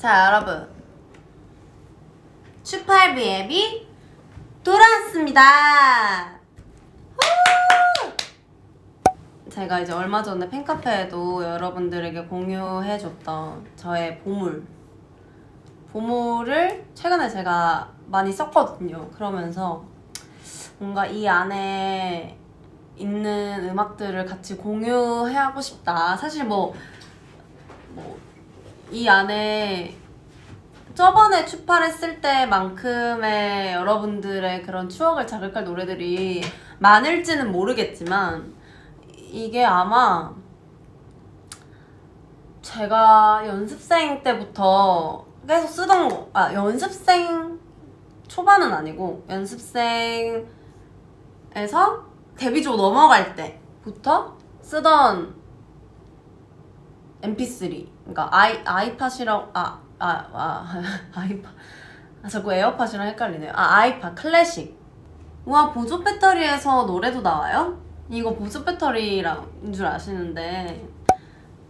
자, 여러분. 추팔비 앱이 돌아왔습니다. 후! 제가 이제 얼마 전에 팬카페에도 여러분들에게 공유해줬던 저의 보물. 보물을 최근에 제가 많이 썼거든요. 그러면서 뭔가 이 안에 있는 음악들을 같이 공유하고 싶다. 사실 뭐, 뭐, 이 안에 저번에 추파했을 때만큼의 여러분들의 그런 추억을 자극할 노래들이 많을지는 모르겠지만 이게 아마 제가 연습생 때부터 계속 쓰던 거, 아, 연습생 초반은 아니고 연습생에서 데뷔조 넘어갈 때부터 쓰던 MP3 그러니까 아이 아이팟이라고 아아 아, 아이팟. 아 자꾸 에어팟이랑 헷갈리네요. 아 아이팟 클래식. 우와 보조 배터리에서 노래도 나와요? 이거 보조 배터리인 줄 아시는데.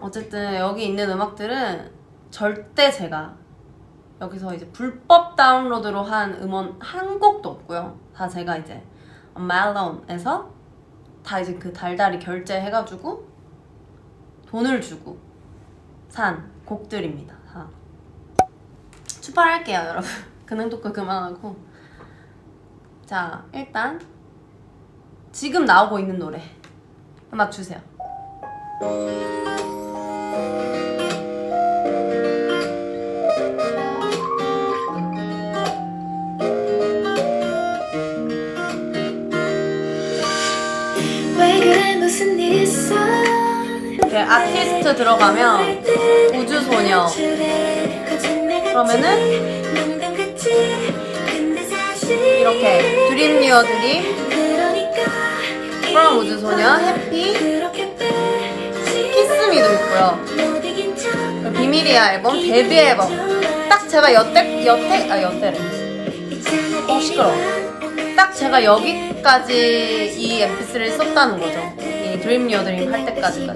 어쨌든 여기 있는 음악들은 절대 제가 여기서 이제 불법 다운로드로 한 음원 한 곡도 없고요. 다 제가 이제 멜론에서 다 이제 그 달달이 결제해가지고 돈을 주고 산 곡들입니다. 다. 출발할게요, 여러분. 그냥 토크 그만하고. 자, 일단 지금 나오고 있는 노래 음악 주세요. 왜 그래 무슨 일 있어 아티스트 들어가면 우주소녀. 그러면은 이렇게 드림 유어 드림. 프롬 우주소녀 해피 키스미도 있고요. 비밀이야 앨범 데뷔 앨범. 딱 제가 여태 여태 아 여태래. 어 시끄러 딱 제가 여기까지 이 mp3를 썼다는 거죠. 이 드림 유어 드림 할 때까지가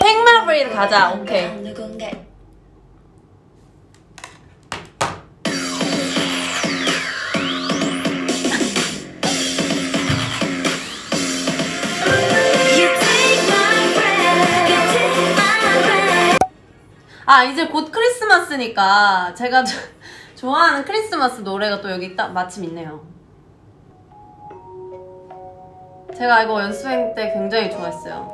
팽마브리를 가자. 오케이. 아 이제 곧 크리스마스니까 제가 저- 좋아하는 크리스마스 노래가 또 여기 딱 마침 있네요. 제가 이거 연습생 때 굉장히 좋아했어요.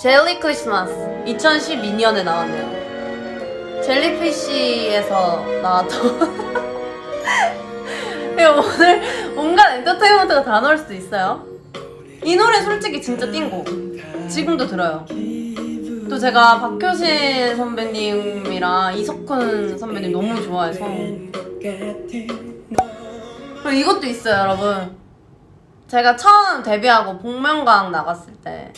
젤리 크리스마스 2012년에 나왔네요. 젤리피쉬에서 나왔던 이거 오늘 온갖 엔터테인먼트가 다 나올 수도 있어요. 이 노래 솔직히 진짜 띵곡. 지금도 들어요. 또 제가 박효신 선배님이랑 이석훈 선배님 너무 좋아해서 그리고 이것도 있어요 여러분 제가 처음 데뷔하고 복면가왕 나갔을 때.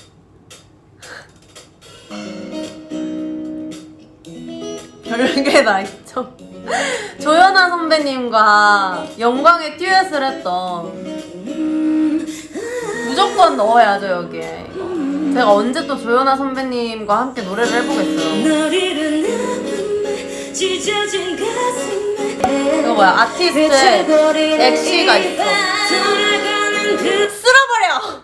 별게 다 있죠. 조연아 선배님과 영광의 듀엣을 했던. 무조건 넣어야죠 여기에. 이거. 제가 언제 또 조연아 선배님과 함께 노래를 해보겠어요. 이거 뭐야? 아티스트 엑시가 있어 쓸어버려.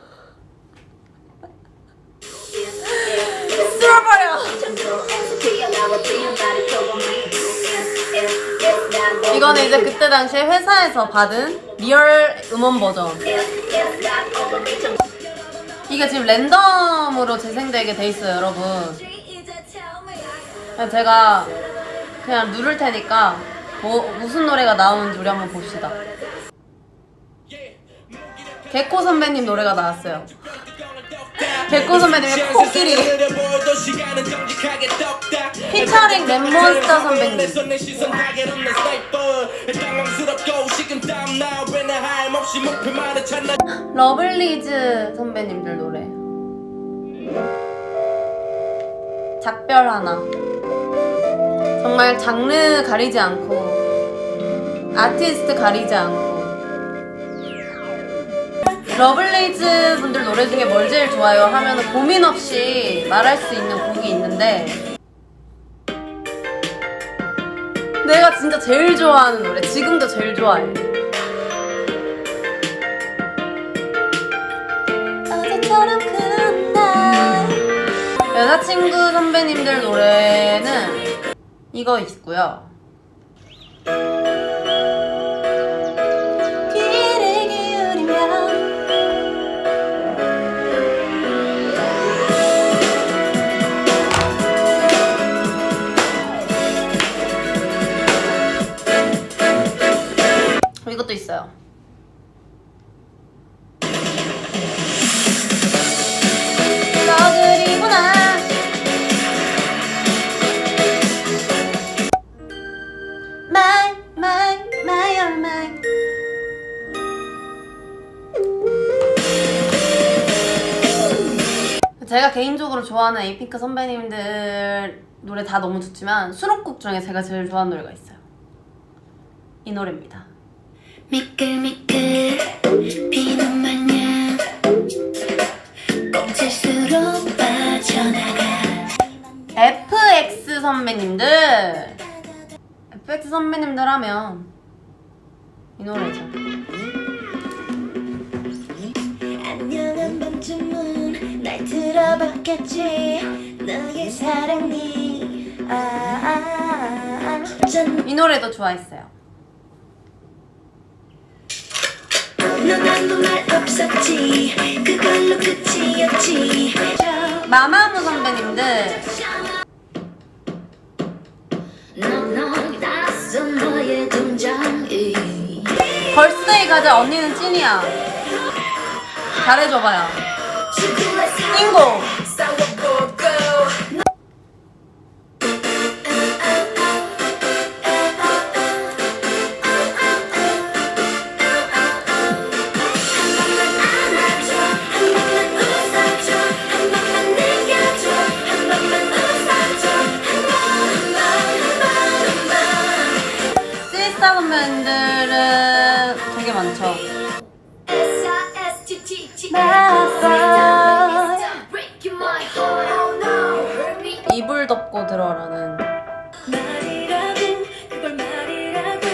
쓸어버려. 이거는 이제 그때 당시에 회사에서 받은 리얼 음원 버전. 이게 지금 랜덤으로 재생되게 돼 있어요 여러분. 그냥 제가 그냥 누를 테니까 뭐 무슨 노래가 나오는지 우리 한번 봅시다 개코 선배님 노래가 나왔어요. 개코 선배님의 코끼리. 피처링 랩몬스터 선배님. 러블리즈 선배님들 노래. 작별 하나. 정말 장르 가리지 않고 아티스트 가리지 않고 러블리즈 분들 노래 중에 뭘 제일 좋아요 하면 고민 없이 말할 수 있는 곡이 있는데 내가 진짜 제일 좋아하는 노래. 지금도 제일 좋아해. 어제처럼 그런 날. 여자친구 선배님들 노래는 이거 있고요. 좋아하는 에이핑크 선배님들 노래 다 너무 좋지만 수록곡 중에 제가 제일 좋아하는 노래가 있어요. 이 노래입니다. 미끌미끌 비는 마냥 꽁칠수록 빠져나가 FX 선배님들 FX 선배님들 하면 이 노래죠 안녕 한 번쯤은 날 들어봤겠지? 너의 사랑이. 아, 아, 아. 전이 노래도 좋아했어요. 넌 아무 말 없었지. 그걸로 끝이었지. 마마무 선배님들. 넌 낯선 너의 등장이. 걸스데이 가자. 언니는 찐이야. 잘해줘봐요 띵고 이불 덮고 들어라는 말이라고 그걸 말이라고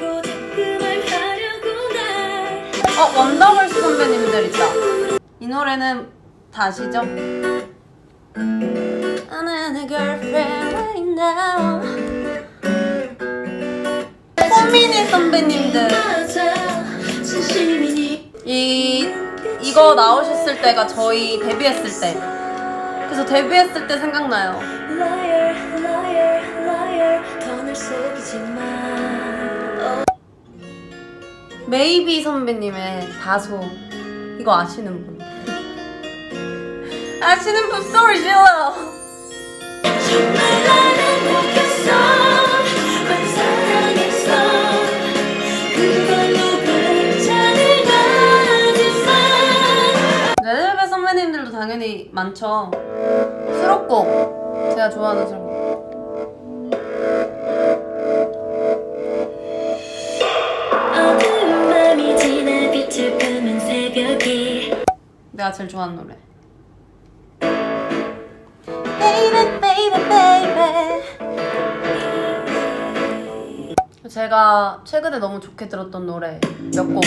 고작 그말 하려고 날어 원더걸스 선배님들 있다. 이 노래는 다 아시죠? I'm a girlfriend right now. 호미니 선배님들. 이 이거 나오셨을 때가 저희 데뷔했을 때 그래서 데뷔했을 때 생각나요. 메이비 선배님의 다소 이거 아시는 분. 아시는 분 소리 질러 정 당연히 많죠. 수록곡 제가 좋아하는 수록곡 내가 제일 좋아하는 노래. Baby baby baby. 제가 최근에 너무 좋게 들었던 노래 몇 곡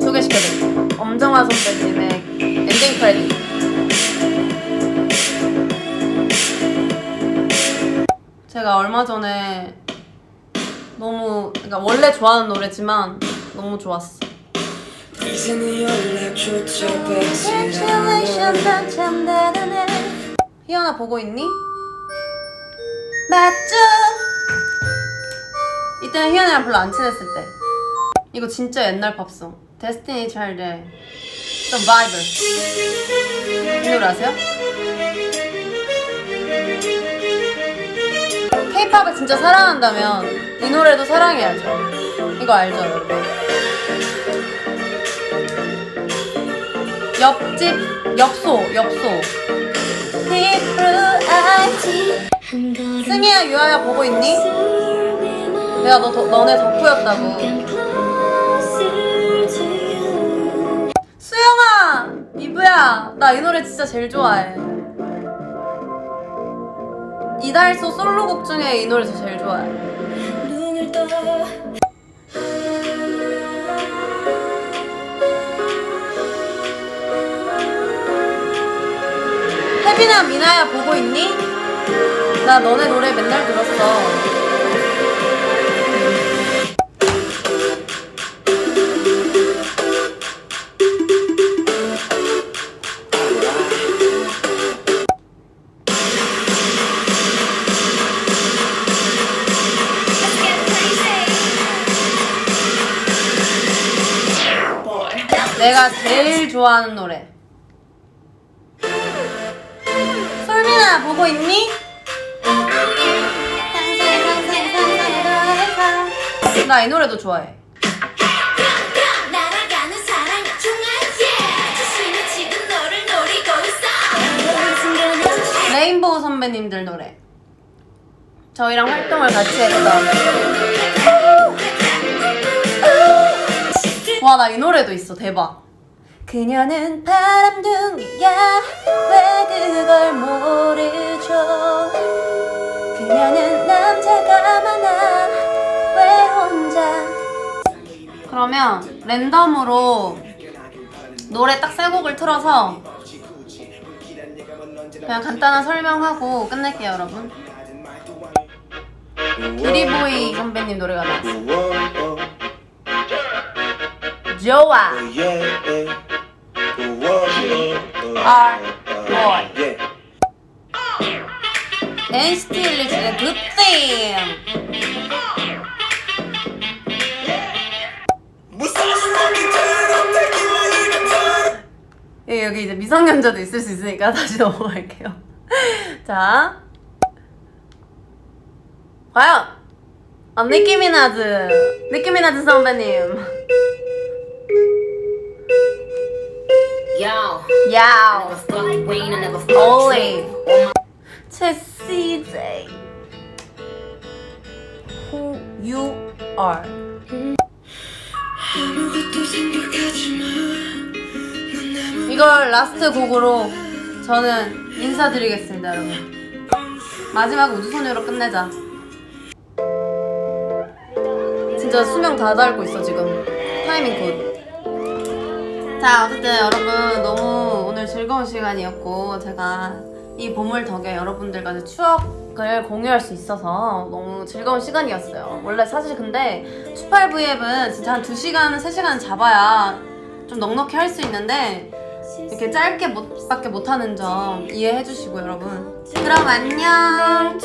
소개시켜드릴게요. 엄정화 선배님의 엔딩 크레딧 제가 얼마 전에 너무 그러니까 원래 좋아하는 노래지만 너무 좋았어. 대단해 희연아 보고 있니? 맞죠? 이때는 희연이랑 별로 안 친했을 때. 이거 진짜 옛날 팝송. 데스티니 차일드의 Survivor 이 노래 아세요? K-팝을 진짜 사랑한다면 이 노래도 사랑해야죠 이거 알죠 여러분? 옆집 엽소 엽소 승희야 유아야 보고 있니? 내가 너 더- 너네 덕후였다고 나 이 노래 진짜 제일 좋아해 이달소 솔로곡 중에 이 노래 제일 좋아해 혜빈아 미나야 보고 있니? 나 너네 노래 맨날 들었어. 좋아하는 노래. 솔민아 보고 있니? 나 이 노래도 좋아해. 날아가는 사랑 중앙에 자신이 지금 너를 노리고 있어 레인보우 선배님들 노래. 저희랑 활동을 같이 했던. 와, 나 이 노래도 있어. 대박. 그녀는 바람둥이야. 왜 그걸 모르죠? 그녀는 남자가 많아. 왜 혼자. 그러면 랜덤으로 노래 딱 세 곡을 틀어서 그냥 간단한 설명하고 끝낼게요, 여러분. 유리보이 선배님 노래가 나왔어. 좋아. Boy. NCT 127의 Good Thing. 예, 여기 이제 미성년자도 있을 수 있으니까 다시 넘어갈게요. 자. 과연! 아, 니키 미나즈. 니키 미나즈 선배님. Ollie. Trey. On 제 CJ. Who you are. 이걸 라스트 곡으로 저는 인사드리겠습니다, 여러분. 마지막 우주소녀로 끝내자. 진짜 수명 다 닳고 있어, 지금. 타이밍 굿. 자, 어쨌든 여러분, 너무 오늘 즐거운 시간이었고, 제가 이 보물 덕에 여러분들과 추억을 공유할 수 있어서 너무 즐거운 시간이었어요. 원래 사실 근데 28V앱은 진짜 한 2시간, 3시간 잡아야 좀 넉넉히 할 수 있는데, 이렇게 짧게 못, 밖에 못하는 점 이해해 주시고 여러분. 그럼 안녕.